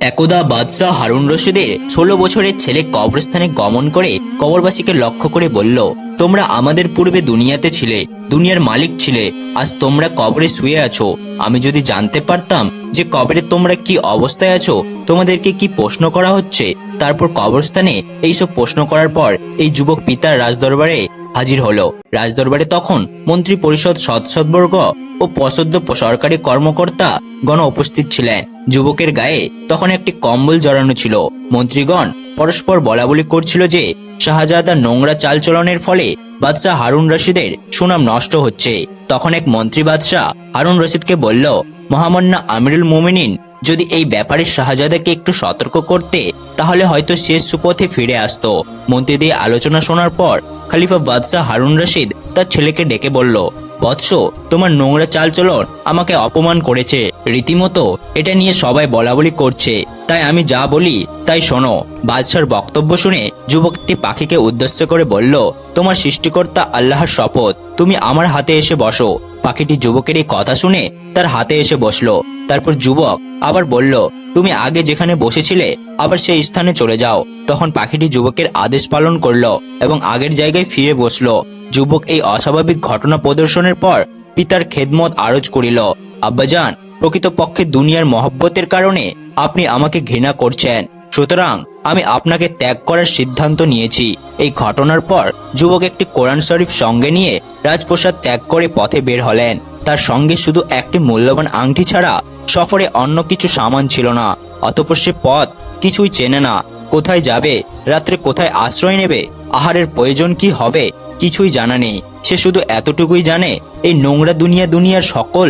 একদা বাদশাহ হারুন রশিদের ষোলো বছরের ছেলে কবরস্থানে গমন করে কবরবাসীকে লক্ষ্য করে বলল, তোমরা আমাদের পূর্বে দুনিয়াতে ছিলে, দুনিয়ার মালিক ছিলে, আজ তোমরা কবরে শুয়ে আছো। আমি যদি জানতে পারতাম যে কবরে তোমরা কি অবস্থায় আছো, তোমাদেরকে কি প্রশ্ন করা হচ্ছে? তারপর কবরস্থানে এইসব প্রশ্ন করার পর এই যুবক পিতার রাজদরবারে হাজির হলো। রাজদরবারে তখন মন্ত্রী পরিষদ সৎসদবর্গ ও পসদ্য সরকারি কর্মকর্তা গণ উপস্থিত ছিলেন। যুবকের গায়ে তখন একটি কম্বল জড়ানো ছিল। মন্ত্রীগণ পরস্পর বলাবলি করছিল যে, শাহজাদা নোংরা চালচলনের ফলে বাদশাহ হারুন রশিদের সুনাম নষ্ট হচ্ছে। তখন এক মন্ত্রী বাদশাহ হারুন রশিদকে বলল মহামান্না আমিরুল মোমিনিন, যদি এই ব্যাপারে শাহজাদাকে একটু সতর্ক করতে, তাহলে হয়তো শেষ সুপথে ফিরে আসতো। মন্ত্রী দিয়ে আলোচনা শোনার পর খালিফা বাদশাহ হারুন রশিদ তার ছেলেকে ডেকে বলল বৎস, তোমার নোংরা চালচলন আমাকে অপমান করেছে। রীতিমতো এটা নিয়ে সবাই বলাবলি করছে। তাই আমি যা বলি, তাই শোনো। বাদশার বক্তব্য শুনে যুবকটি পাখিকে উদ্দেশ্য করে বলল, তোমার সৃষ্টিকর্তা আল্লাহর শপথ। তুমি আমার হাতে এসে বসো। পাখিটি যুবকের এই কথা শুনে তার হাতে এসে বসল। তারপর যুবক আবার বলল, তুমি আগে যেখানে বসেছিলে, আবার সেই স্থানে চলে যাও। তখন পাখিটি যুবকের আদেশ পালন করল এবং আগের জায়গায় ফিরে বসল। যুবক এই অস্বাভাবিক ঘটনা প্রদর্শনের পর পিতার খেদমত আরজ করিল, আব্বাজান, প্রকৃতপক্ষে দুনিয়ার মহব্বতের কারণে আপনি আমাকে ঘৃণা করছেন। সুতরাং আমি আপনাকে ত্যাগ করার সিদ্ধান্ত নিয়েছি। এই ঘটনার পর যুবক একটি কোরআন শরীফ সঙ্গে নিয়ে রাজপ্রসাদ ত্যাগ করে পথে বের হলেন। তার সঙ্গে শুধু একটি মূল্যবান আংটি ছাড়া সফরে অন্য কিছু সামান ছিল না। অতপর সে পথ কিছুই চেনে না। কোথায় যাবে, রাত্রে কোথায় আশ্রয় নেবে, আহারের প্রয়োজন কি হবে কিছুই জানা নেই। সে শুধু এতটুকুই জানে, এই নোংরা দুনিয়া দুনিয়ার সকল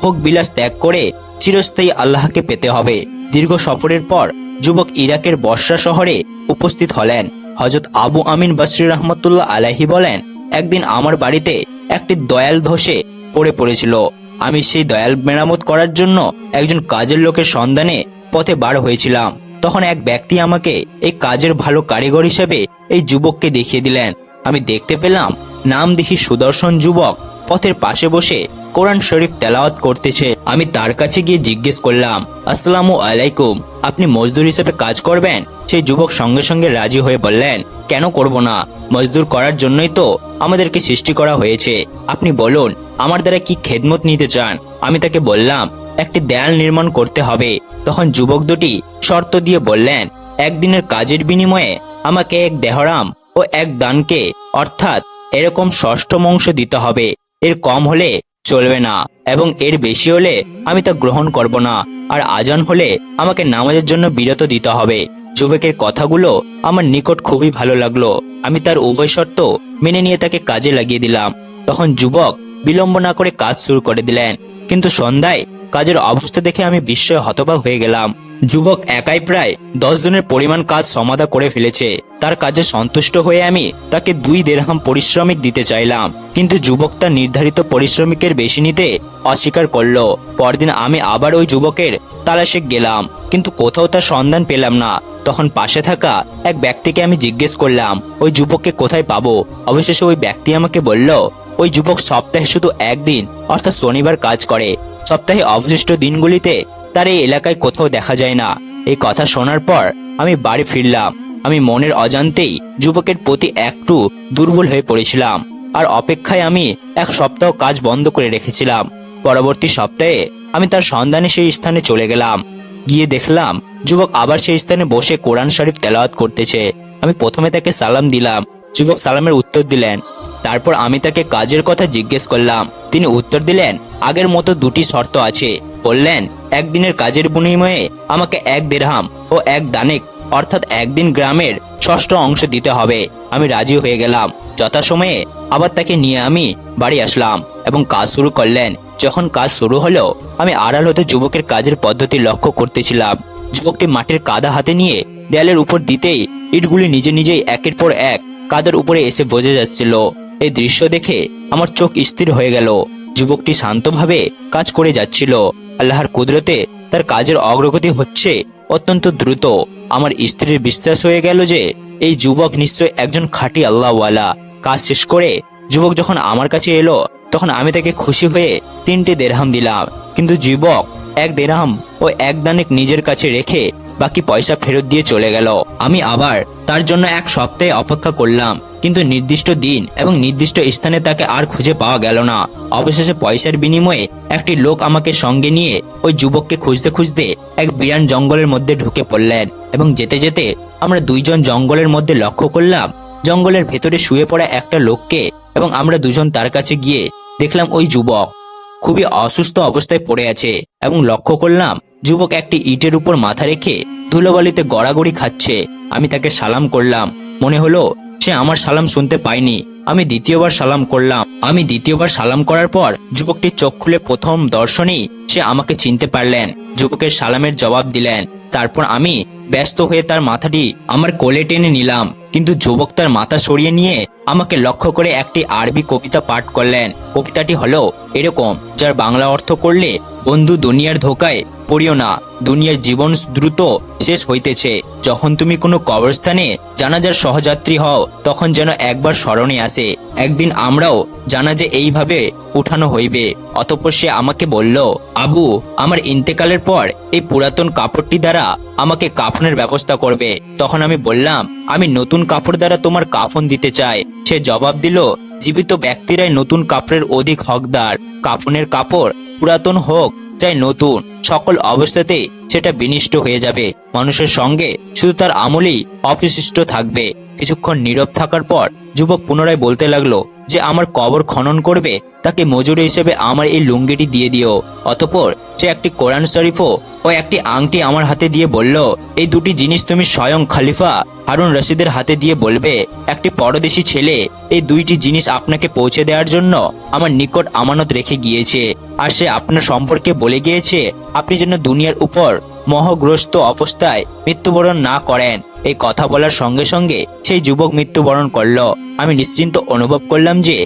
ভোগ বিলাস ত্যাগ করে চিরস্থায়ী আল্লাহকে পেতে হবে। দীর্ঘ সফরের পর যুবক ইরাকের বর্ষা শহরে উপস্থিত হলেন। হজরত আবু আমিন বসরি রহমতুল্লাহ আলাহি বলেন, একদিন আমার বাড়িতে একটি দয়াল ধসে পড়ে পড়েছিল। আমি সেই দয়াল মেরামত করার জন্য একজন কাজের লোকের সন্ধানে পথে বার হয়েছিলাম। তখন এক ব্যক্তি আমাকে এই কাজের ভালো কারিগর হিসেবে এই যুবককে দেখিয়ে দিলেন। আমি দেখতে পেলাম নাম দেখি সুদর্শন যুবক পথের পাশে বসে কোরআন শরীফ তেলাওয়াত করতেছে। আমি তার কাছে গিয়ে জিজ্ঞেস করলাম, আসসালামু আলাইকুম, আপনি মজদুর হিসেবে কাজ করবেন? সেই যুবক সঙ্গে সঙ্গে রাজি হয়ে বললেন, কেন করব না? মজদুর করার জন্যই তো আমাদেরকে সৃষ্টি করা হয়েছে। আপনি বলুন, আমার দ্বারা কি খেদমত নিতে চান? আমি তাকে বললাম, একটি দেয়াল নির্মাণ করতে হবে। তখন যুবক দুটি শর্ত দিয়ে বললেন, একদিনের কাজের বিনিময়ে আমাকে এক দেহরাম ও এক দানকে, অর্থাৎ এরকম ষষ্ঠম অংশ দিতে হবে। এর কম হলে চলবে না এবং এর বেশি হলে আমি তা গ্রহণ করব না। আর আজান হলে আমাকে নামাজের জন্য বিরত দিতে হবে। যুবকের কথাগুলো আমার নিকট খুবই ভালো লাগল। আমি তার উভয় শর্ত মেনে নিয়ে তাকে কাজে লাগিয়ে দিলাম। তখন যুবক বিলম্ব না করে কাজ শুরু করে দিলেন। কিন্তু সন্ধ্যায় কাজের অবস্থা দেখে আমি বিস্ময়ে হতবাক হয়ে গেলাম। যুবক একাই প্রায় দশ জনের পরিমাণ কাজ সমাধা করে ফেলেছে। তার কাজে সন্তুষ্ট হয়ে আমি তাকে দুই দেড়হাম পরিশ্রমিক দিতে চাইলাম। কিন্তু যুবক তার নির্ধারিত পরিশ্রমিকের বেশি নিতে অস্বীকার করল। পরদিন আমি আবার ওই যুবকের তালাশে গেলাম, কিন্তু কোথাও তার সন্ধান পেলাম না। তখন পাশে থাকা এক ব্যক্তিকে আমি জিজ্ঞেস করলাম, ওই যুবককে কোথায় পাবো? অবশেষে ওই ব্যক্তি আমাকে বলল, ওই যুবক সপ্তাহে শুধু একদিন, অর্থাৎ শনিবার কাজ করে। সপ্তাহে অবশিষ্ট দিনগুলিতে তার এই এলাকায় কোথাও দেখা যায় না। এই কথা শোনার পর আমি বাড়ি ফিরলাম। আমি মনের অজান্তেই যুবকের প্রতি একটু দুর্বল হয়ে পড়েছিলাম। আর অপেক্ষায় আমি এক সপ্তাহ কাজ বন্ধ করে রেখেছিলাম। পরবর্তী সপ্তাহে আমি তার সন্ধানে সেই স্থানে চলে গেলাম। গিয়ে দেখলাম যুবক আবার সেই স্থানে বসে কোরআন শরীফ তেলাওয়াত করতেছে। আমি প্রথমে তাকে সালাম দিলাম। যুবক সালামের উত্তর দিলেন তারপর আমি তাকে কাজের কথা জিজ্ঞেস করলাম। তিনি উত্তর দিলেন, আগের মতো দুটি শর্ত আছে। বললেন, একদিনের কাজের বিনিময়ে আমাকে এক দেড়হাম ও এক দানেক, অর্থাৎ একদিন গ্রামের ষষ্ঠ অংশ দিতে হবে। আমি রাজি হয়ে গেলাম। যথাসময়ে আবার তাকে নিয়ে আমি বাড়ি আসলাম এবং কাজ শুরু করলেন। যখন কাজ শুরু হলো, আমি আড়াল হতে যুবকের কাজের পদ্ধতি লক্ষ্য করতেছিলাম। যুবকটি মাটির কাদা হাতে নিয়ে দেয়ালের উপর দিতেই ইটগুলি নিজে নিজেই একের পর এক কাদের উপরে এসে বোঝা যাচ্ছিল। এই দৃশ্য দেখে আমার চোখ স্থির হয়ে গেল। যুবকটি শান্তভাবে কাজ করে যাচ্ছিল। আল্লাহর কুদরতে তার কাজের অগ্রগতি হচ্ছে অত্যন্ত দ্রুত। আমার স্ত্রীর বিশ্বাস হয়ে গেল যে এই যুবক নিশ্চয় একজন খাঁটি আল্লাহওয়ালা। কাজ শেষ করে যুবক যখন আমার কাছে এলো, তখন আমি তাকে খুশি হয়ে তিনটে দেড়হাম দিলাম। কিন্তু যুবক এক দেড়হাম ও এক দানেক নিজের কাছে রেখে বাকি পয়সা ফেরত দিয়ে চলে গেল। আমি আবার তার জন্য এক সপ্তাহে অপেক্ষা করলাম, কিন্তু নির্দিষ্ট দিন এবং নির্দিষ্ট স্থানে তাকে আর খুঁজে পাওয়া গেল না। অবশেষে পয়সার বিনিময়ে একটি লোক আমাকে সঙ্গে নিয়ে ওই যুবককে খুঁজতে খুঁজতে এক বিরান জঙ্গলের মধ্যে ঢুকে পড়লেন এবং যেতে যেতে আমরা দুইজন জঙ্গলের মধ্যে লক্ষ্য করলাম, জঙ্গলের ভেতরে শুয়ে পড়া একটা লোককে এবং আমরা দুজন তার কাছে গিয়ে দেখলাম ওই যুবক খুবই অসুস্থ অবস্থায় পড়ে আছে এবং লক্ষ্য করলাম যুবক একটি ইটের উপর মাথা রেখে ধুলোবালিতে গড়াগড়ি খাচ্ছে। আমি তাকে সালাম করলাম। মনে হলো সে আমার সালাম শুনতে পায়নি। আমি দ্বিতীয়বার সালাম করলাম। আমি দ্বিতীয়বার সালাম করার পর যুবকটি চোখ খুলে প্রথম দর্শনেই সে আমাকে চিনতে পারলেন। যুবকের সালামের জবাব দিলেন। তারপর আমি ব্যস্ত হয়ে তার মাথাটি আমার কোলে টেনে নিলাম। কিন্তু যুবক তার মাথা সরিয়ে নিয়ে আমাকে লক্ষ্য করে একটি আরবি কবিতা পাঠ করলেন। কবিতাটি হলো এরকম, যার বাংলা অর্থ করলে বন্ধু দুনিয়ার ধোকায় পড়িও না, দুনিয়ার জীবন দ্রুত শেষ হইতেছে। যখন তুমি কোনো কবরস্থানে জানাজার সহযাত্রী হও, তখন যেন একবার স্মরণে আসে, একদিন আমরাও জানাজে এইভাবে উঠানো হইবে। অতঃপর সে আমাকে বলল, আবু, আমার ইন্তেকালের পর এই পুরাতন কাপড়টি দ্বারা আমাকে কাফনের ব্যবস্থা করবে। তখন আমি বললাম, আমি নতুন কাপড় দ্বারা তোমার কাফন দিতে চাই। সে জবাব দিল, জীবিত ব্যক্তিরাই নতুন কাপড়ের অধিক হকদার। কাফনের কাপড় পুরাতন হোক, চাই নতুন। সকল অবস্থাতেই সেটা বিনিষ্ট হয়ে যাবে। মানুষের সঙ্গে শুধু তার আমলেই অবশিষ্ট থাকবে। কিছুক্ষণ নীরব থাকার পর যুবক পুনরায় বলতে লাগল যে, আমার কবর খনন করবে, তাকে মজুরি হিসেবে আমার এই লুঙ্গিটি দিয়ে দিও। অতপর সে একটি কোরআন শরীফও ও একটি আংটি আমার হাতে দিয়ে বলল, এই দুটি জিনিস তুমি স্বয়ং খালিফা হারুন রশিদের হাতে দিয়ে বলবে, একটি পরদেশি ছেলে এই দুইটি জিনিস আপনাকে পৌঁছে দেওয়ার জন্য আমার নিকট আমানত রেখে গিয়েছে। আর সে আপনার সম্পর্কে বলে গিয়েছে আপনি যেন দুনিয়ার উপর মহগ্রস্ত অবস্থায় মৃত্যুবরণ না করেন। এই কথা বলার সঙ্গে সঙ্গে সেই যুবক মৃত্যুবরণ করল। আমি নিশ্চিন্ত অনুভব করলাম যে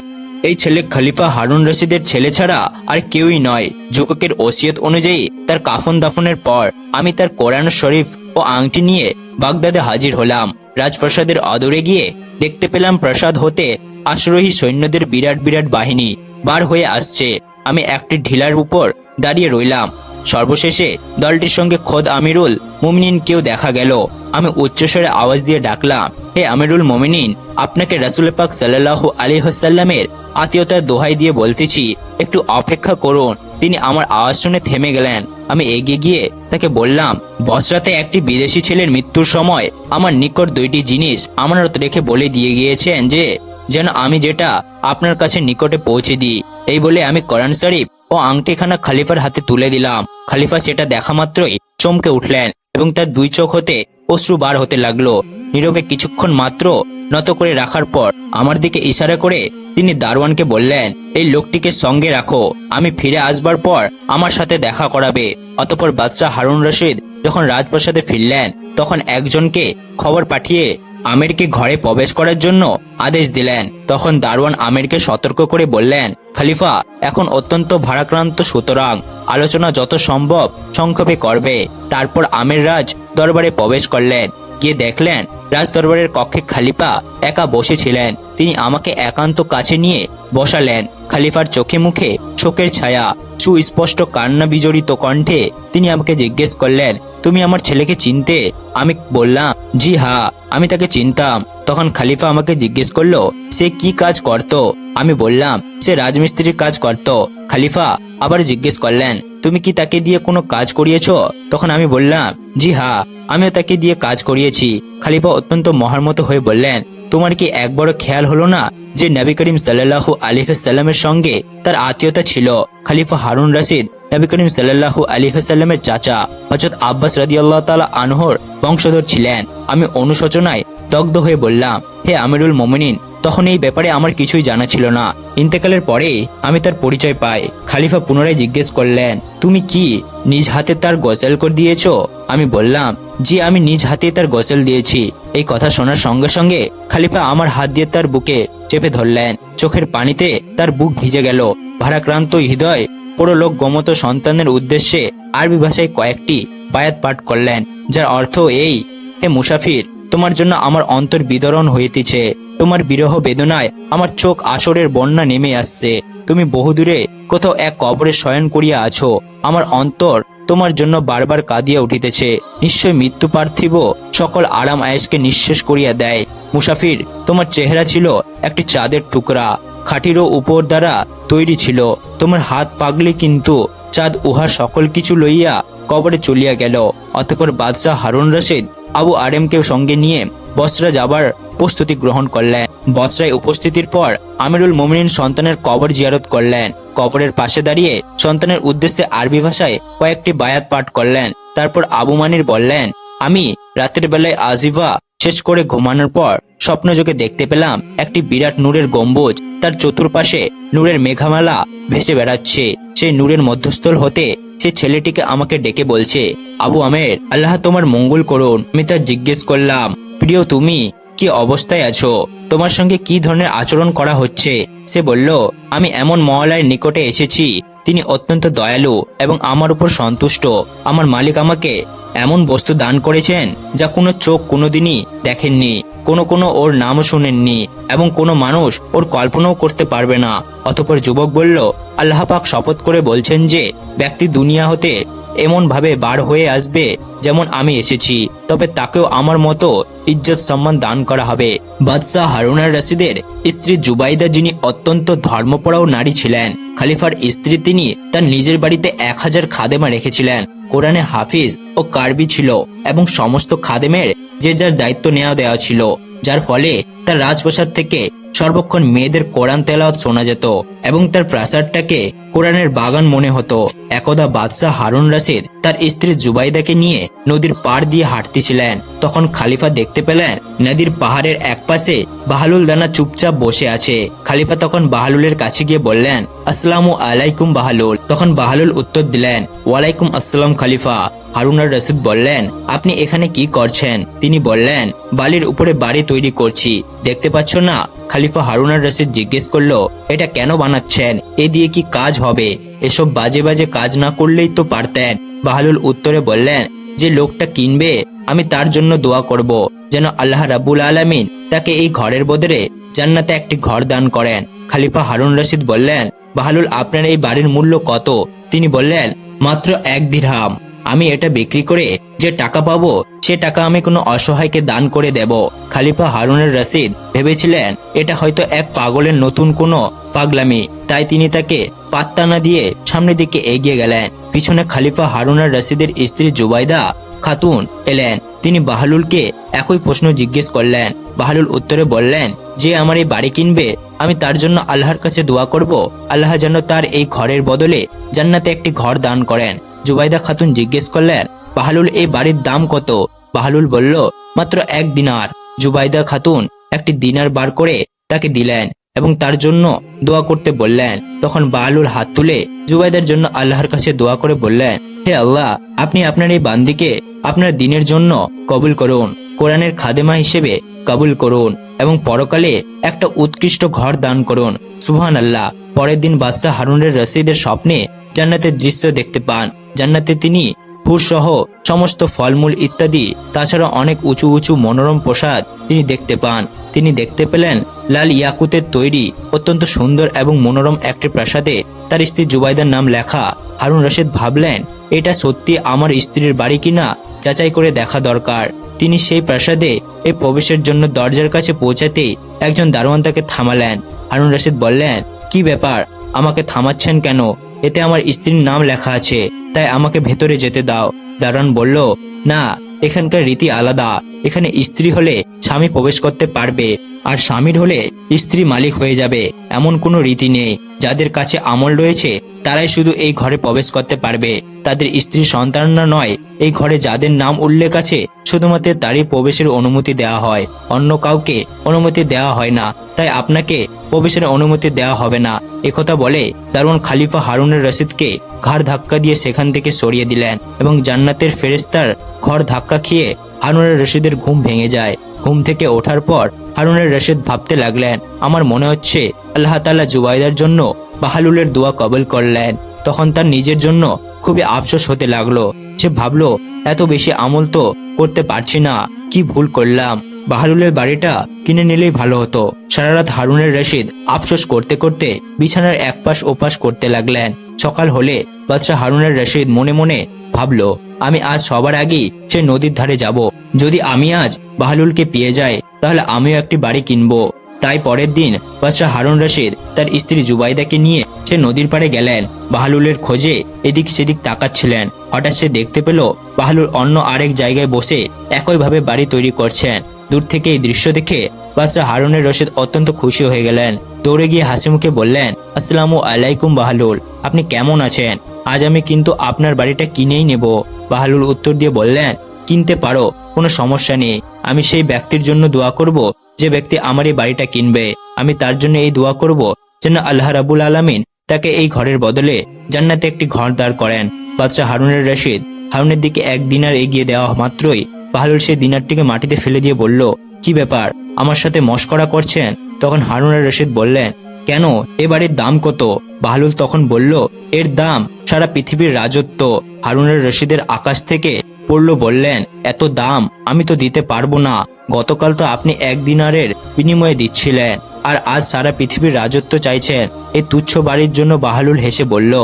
এই ছেলে খলিফা হারুন রশিদের ছেলে ছাড়া আর কেউই নয়। যুবকের ওসিয়ত অনুযায়ী তার কাফন দাফনের পর আমি তার কোরআন শরীফ ও আংটি নিয়ে বাগদাদে হাজির হলাম। রাজপ্রাসাদের অদূরে গিয়ে দেখতে পেলাম প্রাসাদ হতে আশ্রয়ী সৈন্যদের বিরাট বিরাট বাহিনী বার হয়ে আসছে। আমি একটি ঢিলার উপর দাঁড়িয়ে রইলাম। সর্বশেষে দলটির সঙ্গে খোদ আমিরুল মুমিনিন কেউ দেখা গেল। আমি উচ্চস্বরে আওয়াজ দিয়ে ডাকলাম, হে আমিরুল মোমিনিন, আপনাকে রাসুল পাক সাল্লাহ আলী হাসাল্লামের আত্মীয়তার দোহাই দিয়ে বলতেছি, একটু অপেক্ষা করুন। তিনি আমার আওয়াজ শুনে থেমে গেলেন। আমি এগিয়ে গিয়ে তাকে বললাম, বসরাতে একটি বিদেশি ছেলের মৃত্যুর সময় আমার নিকট দুইটি জিনিস আমানত রেখে বলে দিয়ে গিয়েছেন যে, যেন আমি যেটা আপনার কাছে নিকটে পৌঁছে দিই। এই বলে আমি কোরআন শরীফ ও আংটিখানা খালিফার হাতে তুলে দিলাম। খালিফা সেটা দেখা মাত্রই চমকে উঠলেন এবং তার দুই চোখ হতে অশ্রু বার হতে লাগল। নীরবে কিছুক্ষণ মাত্র নত করে রাখার পর আমার দিকে ইশারা করে তিনি দারোয়ানকে বললেন, এই লোকটিকে সঙ্গে রাখো, আমি ফিরে আসবার পর আমার সাথে দেখা করাবে। অতপর বাদশাহ হারুন রশিদ যখন রাজপ্রাসাদে ফিরলেন, তখন একজনকে খবর পাঠিয়ে আমিরকে ঘরে প্রবেশ করার জন্য আদেশ দিলেন। তখন দারোয়ান আমিরকে সতর্ক করে বললেন, খালিফা, এখন অত্যন্ত ভারাক্রান্ত সুতরাং আলোচনা যত সম্ভব সংক্ষেপে করবে। তারপর আমির রাজ দরবারে প্রবেশ করলেন। গিয়ে দেখলেন রাজ দরবারের কক্ষে খালিফা একা বসেছিলেন। তিনি আমাকে একান্ত কাছে নিয়ে বসালেন। খালিফার চোখে মুখে শোকের ছায়া, সুস্পষ্ট কান্না বিজড়িত কণ্ঠে তিনি আমাকে জিজ্ঞেস করলেন, তুমি আমার ছেলেকে চিনতে? আমি বললাম, জি হা আমি তাকে চিনতাম। তখন খালিফা আমাকে জিজ্ঞেস করল, সে কি কাজ করত? আমি বললাম, সে রাজমিস্ত্রির কাজ করত। খালিফা আবার জিজ্ঞেস করলেন, তুমি কি তাকে দিয়ে কোনো কাজ করিয়েছ? তখন আমি বললাম, জি হা আমিও তাকে দিয়ে কাজ করিয়েছি। খালিফা অত্যন্ত মহারমতো হয়ে বললেন, তোমার কি একবারও খেয়াল হলো না যে নবী করিম সাল্লাহু আলিহাল্লামের সঙ্গে তার আত্মীয়তা ছিল? খালিফা হারুন রশিদ, নবী করিম সাল্লাহু আলিহাল্লামের চাচা হজরত আব্বাস রাদি আল্লাহ তালা আনহর বংশধর ছিলেন। আমি অনুশোচনায় দগ্ধ হয়ে বললাম, হে আমিরুল মোমিনিন, তখন এই ব্যাপারে আমার কিছুই জানা ছিল না। ইন্তেকালের পরে আমি তার পরিচয় পাই। খালিফা পুনরায় জিজ্ঞেস করলেন, তুমি কি নিজ হাতে তার গোসল করে দিয়েছ? আমি বললাম, জি, আমি নিজ হাতে তার গোসল দিয়েছি। এই কথা শোনার সঙ্গে সঙ্গে খালিফা আমার হাত দিয়ে তার বুকে চেপে ধরলেন। চোখের পানিতে তার বুক ভিজে গেল। ভারাক্রান্ত হৃদয় পরলোক গমত সন্তানের উদ্দেশ্যে আরবি ভাষায় কয়েকটি বায়াত পাঠ করলেন, যার অর্থ এই, হে মুসাফির তোমার জন্য আমার অন্তর বিদরণ হইতেছে। তোমার বিরহ বেদনায় আমার চোখ আসরের বন্যা নেমে আসছে। তুমি বহুদূরে কোথাও এক কবরে শয়ন করিয়া আছো। আমার অন্তর তোমার জন্য বারবার কাঁদিয়া উঠিতেছে। নিশ্চয় মৃত্যু পার্থিব, সকল আরাম আয়েসকে নিঃশেষ করিয়া দেয়। মুসাফির, তোমার চেহারা ছিল একটি চাঁদের টুকরা। খাটিরও উপর দ্বারা তৈরি ছিল। তোমার হাত পাগলে কিন্তু চাঁদ উহা সকল কিছু লইয়া কবরে চলিয়া গেল। অতপর বাদশাহ হারুন রশিদ আবু আরেমকে সঙ্গে নিয়ে বসরা যাবার প্রস্তুতি গ্রহণ করলেন। বসরায় উপস্থিতির পর আমিরুল মোমিনিন সন্তানের কবর জিয়ারত করলেন। কবরের পাশে দাঁড়িয়ে সন্তানের উদ্দেশ্যে আরবি ভাষায় কয়েকটি বায়াত পাঠ করলেন। তারপর আবু মানির বললেন, আমি রাতের বেলায় আজিফা শেষ করে ঘুমানোর পর স্বপ্নযোগে দেখতে পেলাম একটি বিরাট নূরের গম্বুজ। তার চতুর্পাশে নূরের মেঘামালা ভেসে বেড়াচ্ছে। সেই নূরের মধ্যস্থল হতে সে ছেলেটিকে আমাকে ডেকে বলছে, আবু আমের, আল্লাহ তোমার মঙ্গল করুন, আমি তার জিজ্ঞেস করলাম, প্রিয় তুমি, কি অবস্থায় আছো? তোমার সঙ্গে কি ধরনের আচরণ করা হচ্ছে? সে বলল, আমি এমন মহলার নিকটে এসেছি, তিনি অত্যন্ত দয়ালু এবং আমার উপর সন্তুষ্ট। আমার মালিক আমাকে এমন বস্তু দান করেছেন যা কোনো চোখ কোনোদিনই দেখেননি। কোনো কোনো ওর নামও শুনেননি এবং কোনো মানুষ ওর কল্পনাও করতে পারবে না। অতপর যুবক বলল, আল্লাহ পাক শপথ করে বলছেন যে, ব্যক্তি দুনিয়া হতে এমন ভাবে বার হয়ে আসবে যেমন আমি এসেছি, তবে তাকেও আমার মতো ইজ্জত সম্মান দান করা হবে। বাদশাহ হারুনার রশিদের স্ত্রী জুবাইদা যিনি অত্যন্ত ধর্মপরাও নারী ছিলেন, খালিফার স্ত্রী তিনি তার নিজের বাড়িতে এক হাজার খাদেমা রেখেছিলেন। কোরআনে হাফিজ ও কার্বি ছিল এবং সমস্ত খাদেমের যে যার দায়িত্ব নেওয়া দেওয়া ছিল, যার ফলে তার রাজপ্রাসাদ থেকে সর্বক্ষণ মেয়েদের কোরআন তেলাওয়াত শোনা যেত এবং তার প্রাসাদটাকে কোরআনের বাগান মনে হতো। একদা বাদশাহ হারুন রাশিদ তার স্ত্রী জুবাইদাকে নিয়ে নদীর পাড় দিয়ে হাঁটতেছিলেন। তখন খালিফা দেখতে পেলেন নদীর পাহাড়ের একপাশে বাহালুল দানা চুপচাপ বসে আছে। খালিফা তখন বাহালুলের কাছে গিয়ে বললেন, আসসালামু আলাইকুম বাহালুল। তখন বাহালুল উত্তর দিলেন, ওয়ালাইকুম আসসালাম খালিফা। হারুনার রশিদ বললেন, আপনি এখানে কি করছেন? তিনি বললেন, বালির উপরে বাড়ি তৈরি করছি। দেখতে পাচ্ছ না? খালিফা হারুনার রশিদ জিজ্ঞেস করল, এটা কেন বানাচ্ছেন? এ দিয়ে কি কাজ হবে? এসব বাজে বাজে কাজ না করলেই তো পারতেন। বাহালুল উত্তরে বললেন, যে লোকটা কিনবে, আমি তার জন্য দোয়া করব, যেন আল্লাহ রাবুল আলামিন তাকে এই ঘরের বদলে জান্নাতে একটি ঘর দান করেন। খালিফা হারুন রশিদ বললেন, বাহালুল, আপনার এই বাড়ির মূল্য কত? তিনি বললেন, মাত্র এক দিরহাম। আমি এটা বিক্রি করে যে টাকা পাবো, সে টাকা আমি কোনো অসহায়কে দান করে দেব। খালিফা হারুনের রশিদ ভেবেছিলেন, এটা হয়তো এক পাগলের নতুন কোনো পাগলামি। তাই তিনি তাকে পাত্তা না দিয়ে সামনের দিকে এগিয়ে গেলেন। পিছনে খালিফা হারুনার রশিদের স্ত্রী জুবাইদা খাতুন এলেন। তিনি বাহালুলকে একই প্রশ্ন জিজ্ঞেস করলেন। বাহালুল উত্তরে বললেন, যে আমার এই বাড়ি কিনবে, আমি তার জন্য আল্লাহর কাছে দোয়া করব। আল্লাহ যেন তার এই ঘরের বদলে জান্নাতে একটি ঘর দান করেন। জুবাইদা খাতুন জিজ্ঞেস করলেন, বাহালুল, এই বাড়ির দাম কত? বাহালুল বলল, মাত্র এক দিনার। জুবাইদা খাতুন একটি দিনার বার করে তাকে দিলেন এবং তার জন্য দোয়া করতে বললেন। তখন বাহালুল হাত তুলে জুবাইদার জন্য আল্লাহর কাছে দোয়া করে বললেন, হে আল্লাহ, আপনি আপনার এই বান্দিকে আপনার দিনের জন্য কবুল করুন। কোরআনের খাদেমা হিসেবে কবুল করুন এবং পরকালে একটা উৎকৃষ্ট ঘর দান করুন। সুবহান আল্লাহ পরের দিন বাদশাহ হারুনের রশিদের স্বপ্নে জান্নাতের দৃশ্য দেখতে পান। জান্নাতে তিনি ফুলসহ সমস্ত ফলমূল ইত্যাদি, তাছাড়া অনেক উঁচু উঁচু মনোরম প্রসাদ তিনি দেখতে পান। তিনি দেখতে পেলেন লাল ইয়াকুতের তৈরি অত্যন্ত সুন্দর এবং মনোরম একটি প্রাসাদে তার স্ত্রী জুবাইদার নাম লেখা। হারুন রশিদ ভাবলেন, এটা সত্যি আমার স্ত্রীর বাড়ি কিনা? যাচাই করে দেখা দরকার। তিনি সেই প্রাসাদে এই প্রবেশের জন্য দরজার কাছে পৌঁছাতে একজন দারোয়ান তাকে থামালেন। হারুন রশিদ বললেন, কি ব্যাপার? আমাকে থামাচ্ছেন কেন? এতে আমার স্ত্রীর নাম লেখা আছে, তাই আমাকে ভেতরে যেতে দাও। দারোয়ান বলল, না, এখানকার রীতি আলাদা। এখানে স্ত্রী হলে স্বামী প্রবেশ করতে পারবে। আর স্বামীর হলে স্ত্রী মালিক হয়ে যাবে, এমন কোনো রীতি নেই। যাদের কাছে আমল রয়েছে, তারাই শুধু এই ঘরে প্রবেশ করতে পারবে। তাদের স্ত্রী সন্তানরা নয়, এই ঘরে যাদের নাম উল্লেখ আছে, শুধুমাত্র তারই প্রবেশের অনুমতি দেওয়া হয়। অন্য কাউকে অনুমতি দেওয়া হয় না, তাই আপনাকে প্রবেশের অনুমতি দেওয়া হবে না। একথা বলে দারুণ খালিফা হারুনের রশিদকে ঘাড় ধাক্কা দিয়ে সেখান থেকে সরিয়ে দিলেন এবং জান্নাতের ফেরেস্তার ঘর ধাক্কা খেয়ে হারুনের রশিদের ঘুম ভেঙে যায়। ঘুম থেকে ওঠার পর হারুনের রশিদ ভাবতে লাগলেন, আমার মনে হচ্ছে আল্লাহ তাআলা জুবাইদার জন্য বাহালুলের দোয়া কবল করলেন। তখন তার নিজের জন্য খুবই আফসোস হতে লাগল। সে ভাবলো, এত বেশি আমল তো করতে পারছি না, কি ভুল করলাম। বাহালুলের বাড়িটা কিনে নিলেই ভালো হতো। সারা রাত হারুনের রশিদ আফসোস করতে করতে বিছানার একপাশ ওপাশ করতে লাগলেন। সকাল হলে বাদশাহ হারুনের রশিদ মনে মনে ভাবলো, আমি আজ সবার আগেই সে নদীর ধারে যাব। যদি আমি আজ বাহলুলকে পেয়ে যাই, তাহলে আমিও একটি বাড়ি কিনবো। তাই পরের দিন বাদশাহ হারুন রশিদ তার স্ত্রী জুবাইদাকে নিয়ে সে নদীর পাড়ে গেলেন। বাহালুলের খোঁজে এদিক সেদিক তাকাচ্ছিলেন। হঠাৎ সে দেখতে পেল বাহালুল অন্য আরেক জায়গায় বসে একইভাবে বাড়ি তৈরি করছেন। দূর থেকে এই দৃশ্য দেখে বাদশাহ হারুনের রশিদ অত্যন্ত খুশি হয়ে গেলেন। দৌড়ে গিয়ে হাসিমুখে বললেন, আসসালামু আলাইকুম বাহালুল, আপনি কেমন আছেন? আজ আমি কিন্তু আপনার বাড়িটা কিনেই নেব। বাহালুল উত্তর দিয়ে বললেন, কিনতে পারো, কোনো সমস্যা নেই। আমি সেই ব্যক্তির জন্য দোয়া করব যে ব্যক্তি আমার এই বাড়িটা কিনবে। আমি তার জন্য এই দোয়া করব যেন আল্লাহ রাবুল আলামিন তাকে এই ঘরের বদলে জান্নাতে একটি ঘর দাঁড় করেন। বাদশাহ হারুনের রশিদ হারুনের দিকে এক দিনার এগিয়ে দেওয়া মাত্রই বাহালুল সেই দিনারটিকে মাটিতে ফেলে দিয়ে বলল, কি ব্যাপার? আমার সাথে মস্করা করছেন? তখন হারুনের রশিদ বললেন কেন এ বাড়ির দাম কত? বাহলুল তখন বলল, এর দাম সারা পৃথিবীর রাজত্ব। হারুনের রশিদের আকাশ থেকে পড়ল বললেন, এত দাম আমি তো দিতে পারব না। গতকাল তো আপনি এক দিনারের বিনিময়ে দিচ্ছিলেন, আর আজ সারা পৃথিবীর রাজত্ব চাইছেন। এই তুচ্ছ বাড়ির জন্য বাহালুল হেসে বলল,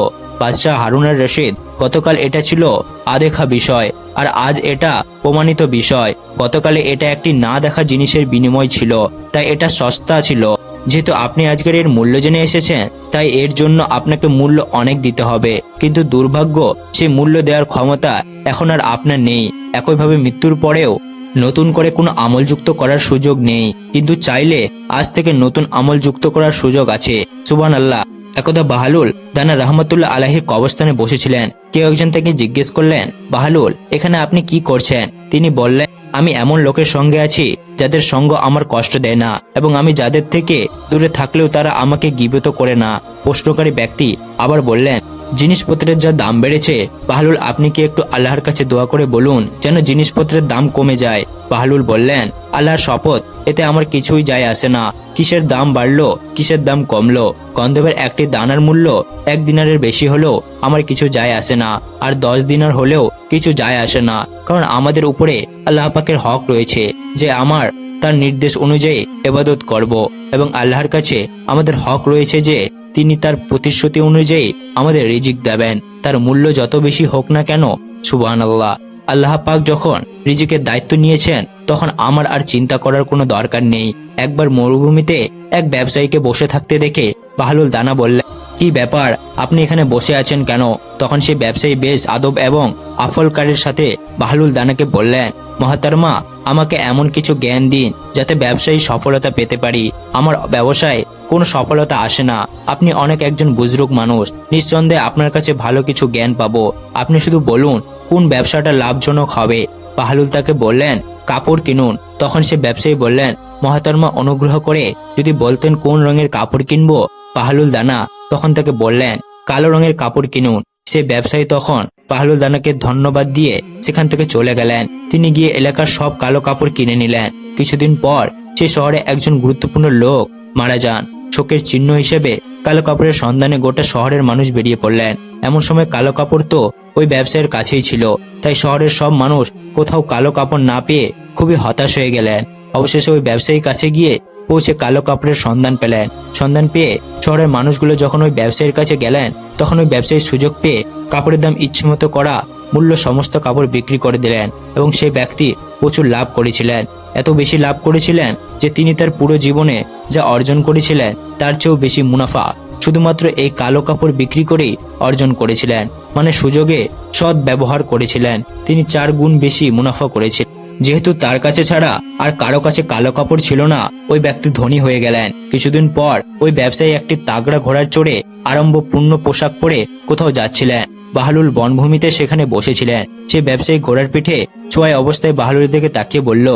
বাদশাহ হারুনের রশিদ, গতকাল এটা ছিল আদেখা বিষয়, আর আজ এটা প্রমাণিত বিষয়। গতকালে এটা একটি না দেখা জিনিসের বিনিময় ছিল, তাই এটা সস্তা ছিল। যেহেতু আপনি আজকের এর মূল্য জেনে এসেছেন, তাই এর জন্য আপনাকে মূল্য অনেক দিতে হবে। কিন্তু দুর্ভাগ্য সেই মূল্য দেওয়ার ক্ষমতা এখন আর আপনার নেই। একইভাবে মৃত্যুর পরেও নতুন করে কোনো আমল যুক্ত করার সুযোগ নেই। কিন্তু চাইলে আজ থেকে নতুন আমল যুক্ত করার সুযোগ আছে। সুবান আল্লাহ একদা বাহালুল দানা রহমতুল্লাহ আলাহির কবরস্থানে বসেছিলেন। কেউ একজন তাকে জিজ্ঞেস করলেন, বাহালুল, এখানে আপনি কি করছেন? তিনি বললেন আমি এমন লোকের সঙ্গে আছি যাদের সঙ্গ আমার কষ্ট দেয় না এবং আমি যাদের থেকে দূরে থাকলেও তারা আমাকে গিবত করে না। প্রশ্নকারী ব্যক্তি আবার বললেন জিনিসপত্রের যা দাম বেড়েছে বাহলুল আপনি কি একটু আল্লাহর কাছে দোয়া করে বলুন যেন জিনিসপত্রের দাম কমে যায়। বাহলুল বললেন, আল্লাহর শপথ, এতে আমার কিছুই যায় আসে না। কিসের দাম বাড়লো, কিসের দাম কমলো? গন্ধবের একটি দানার মূল্য এক দিনারের বেশি হলেও আমার কিছু যায় আসে না, আর দশ দিনার হলেও কিছু যায় আসে না, কারণ আমাদের উপরে আল্লাহ পাকের হক রয়েছে যে আমার তার নির্দেশ অনুযায়ী এবাদত করব এবং আল্লাহর কাছে আমাদের হক রয়েছে যে তিনি তার প্রতিশ্রুতি অনুযায়ী আমাদের রিজিক দেবেন। তার মূল্য যত বেশি হোক না কেন সুবান আল্লাহ আল্লাহ পাক যখন রিজিকের দায়িত্ব নিয়েছেন, তখন আমার আর চিন্তা করার কোনো দরকার নেই। একবার মরুভূমিতে এক ব্যবসায়ীকে বসে থাকতে দেখে বাহলুল দানা বললেন, কি ব্যাপার? আপনি এখানে বসে আছেন কেন? তখন সে ব্যবসায়ী বেশ আদব এবং আফলকারের সাথে বাহলুল দানাকে বললেন, মহাতারমা, আমাকে এমন কিছু জ্ঞান দিন যাতে ব্যবসায়ী সফলতা পেতে পারি। আমার ব্যবসায় কোনো সফলতা আসে না। আপনি অনেক একজন বুজরুক মানুষ। নিঃসন্দেহে আপনার কাছে ভালো কিছু জ্ঞান পাবো। আপনি শুধু বলুন, কোন ব্যবসাটা লাভজনক হবে? বাহলুল তাকে বললেন, কাপড় কিনুন। তখন সে ব্যবসায়ী বললেন, মহাতর্মা অনুগ্রহ করে যদি বলতেন কোন রঙের কাপড় কিনবো? পাহালুল দানা তখন তাকে বললেন, কালো রঙের কাপড় কিনুন। সে ব্যবসায়ী তখন পাহালুল দানাকে ধন্যবাদ দিয়ে সেখান থেকে চলে গেলেন। তিনি গিয়ে এলাকার সব কালো কাপড় কিনে নিলেন। কিছুদিন পর সে শহরে একজন গুরুত্বপূর্ণ লোক মারা যান। শোকের চিহ্ন হিসেবে কালো কাপড়ের সন্ধানে গোটা শহরের মানুষ বেরিয়ে পড়লেন। এমন সময় কালো কাপড় তো ওই ব্যবসায়ের কাছেই ছিল, তাই শহরের সব মানুষ কোথাও কালো কাপড় না পেয়ে খুবই হতাশ হয়ে গেলেন। অবশেষে ওই ব্যবসায়ীর কাছে গিয়ে পৌঁছে কালো কাপড়ের সন্ধান পেলেন। সন্ধান পেয়ে শহরের মানুষগুলো যখন ওই ব্যবসায়ীর কাছে গেলেন, তখন ওই ব্যবসায়ীর সুযোগ পেয়ে কাপড়ের দাম ইচ্ছেমতো করা মূল্য সমস্ত কাপড় বিক্রি করে দিলেন এবং সেই ব্যক্তি প্রচুর লাভ করেছিলেন। এত বেশি লাভ করেছিলেন যে তিনি তার পুরো জীবনে যা অর্জন করেছিলেন, তার চেয়েও বেশি মুনাফা শুধুমাত্র এই কালো কাপড় বিক্রি করেই অর্জন করেছিলেন। মানে সুযোগে সৎ ব্যবহার করেছিলেন। তিনি চার গুণ বেশি মুনাফা করেছিলেন। যেহেতু তার কাছে ছাড়া আর কারও কাছে কালো কাপড় ছিল না, ওই ব্যক্তি ধনী হয়ে গেলেন। কিছুদিন পর ওই ব্যবসায়ী একটি তাগড়া ঘোড়ার চড়ে আরম্ভপূর্ণ পোশাক পরে কোথাও যাচ্ছিলেন। বাহালুল বনভূমিতে সেখানে বসেছিলেন। সে ব্যবসায়ী ঘোড়ার পিঠে ছোঁয়ায় অবস্থায় বাহালুলের দিকে তাকিয়ে বলল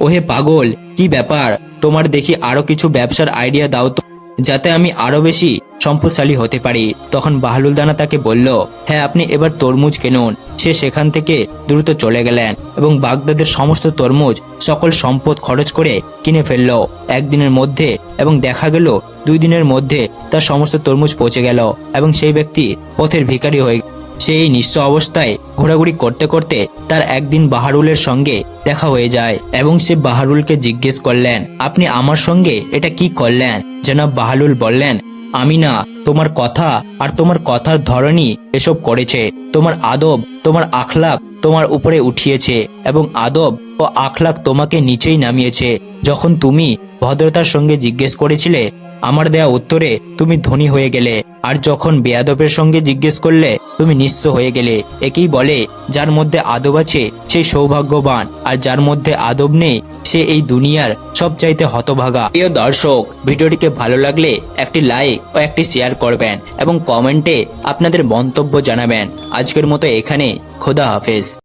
ওহে পাগল, কি ব্যাপার? তোমার দেখি আরও কিছু ব্যবসার আইডিয়া দাও তো। যাতে আমি আরও বেশি সম্পদশালী হতে পারি। তখন বাহলুল দানা তাকে বলল হ্যাঁ আপনি এবার তরমুজ কিনুন। সে সেখান থেকে দ্রুত চলে গেলেন এবং বাগদাদের সমস্ত তরমুজ, সকল সম্পদ খরচ করে কিনে ফেলল। একদিনের মধ্যে এবং দেখা গেল, দুই দিনের মধ্যে তার সমস্ত তরমুজ পচে গেল এবং সেই ব্যক্তি পথের ভিখারি হয়ে সে এই নিঃস্ব অবস্থায় ঘোরাঘুরি করতে করতে তার একদিন বাহারুলের সঙ্গে দেখা হয়ে যায় এবং সে বাহারুলকে জিজ্ঞেস করলেন, আপনি আমার সঙ্গে? এটা কি করলেন? জনাব বাহারুল বললেন, আমি না, তোমার কথা আর তোমার কথার ধরনই এসব করেছে। তোমার আদব, তোমার আখলাপ তোমার উপরে উঠিয়েছে এবং আদব ও আখলাক তোমাকে নিচেই নামিয়েছে। যখন তুমি ভদ্রতার সঙ্গে জিজ্ঞেস করেছিলে, আমার দেয়া উত্তরে তুমি ধনী হয়ে গেলে, আর যখন বেয়াদবের সঙ্গে জিজ্ঞেস করলে, তুমি নিঃস্ব হয়ে গেলে। একেই বলে, যার মধ্যে আদব আছে, সে সৌভাগ্যবান, আর যার মধ্যে আদব নেই, সে এই দুনিয়ার সবচাইতে হতভাগা। প্রিয় দর্শক, ভিডিওটিকে ভালো লাগলে একটি লাইক ও একটি শেয়ার করবেন, এবং কমেন্টে আপনাদের মন্তব্য জানাবেন। আজকের মতো এখানে, খোদা হাফেজ।